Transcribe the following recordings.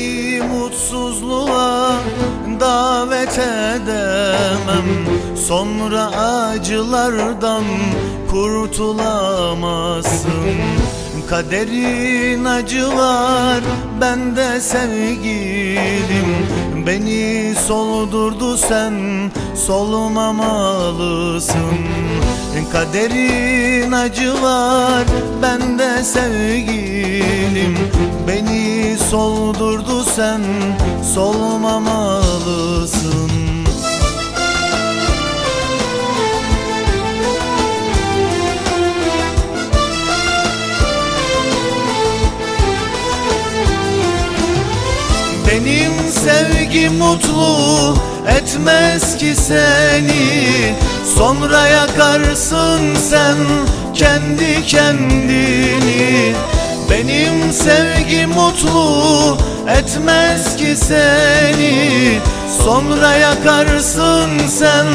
Seni mutsuzluğa davet edemem. Sonra acılardan kurtulamazsın. Kaderin acı acılar bende sevgi Beni soldurdu sen solmamalısın Kaderin acı var bende sevgilim. Beni soldurdu sen solmamalısın sevgi mutlu etmez ki seni. Sonra yakarsın sen kendi kendini. Benim sevgi mutlu etmez ki seni. Sonra yakarsın sen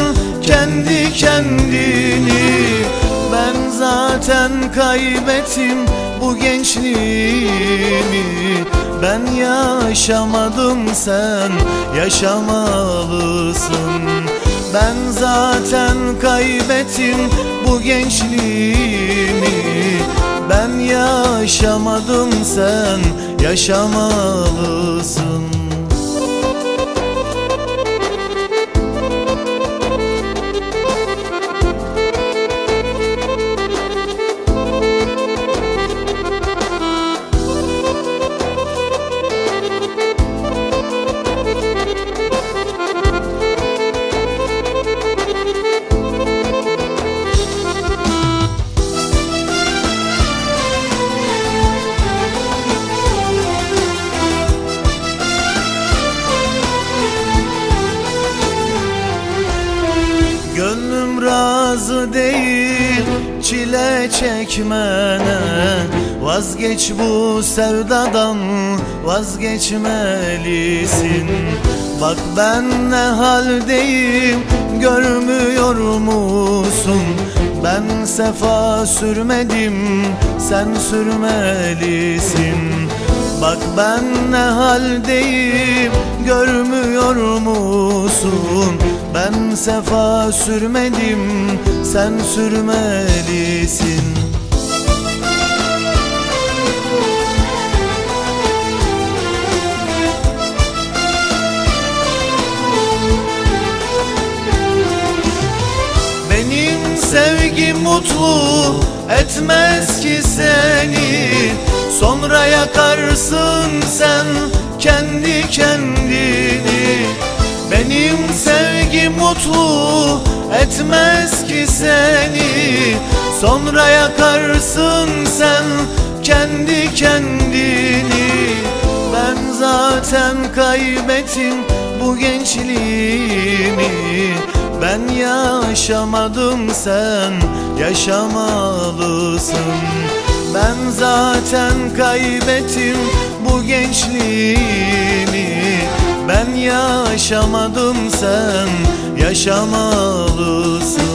kendi kendini. Ben zaten kaybettim bu gençliğimi. Ben yaşamadım sen yaşamalısın. Ben zaten kaybettim bu gençliğimi. Ben yaşamadım sen yaşamalısın razı değil çile çekmene. Vazgeç bu sevdadan vazgeçmelisin. Bak ben ne haldeyim görmüyor musun? Ben sefa sürmedim sen sürmelisin. Bak ben ne haldeyim görmüyor musun Ben sefa sürmedim sen sürmelisin. Benim sevgim mutlu etmez ki seni. Sonra yakarsın sen kendi kendini. Benim sevgim mutlu etmez ki seni. Sonra yakarsın sen kendi kendini. Ben zaten kaybettim bu gençliğimi. Ben yaşamadım sen yaşamalısın. Ben zaten kaybettim bu gençliğimi Ben yaşamadım sen yaşamalısın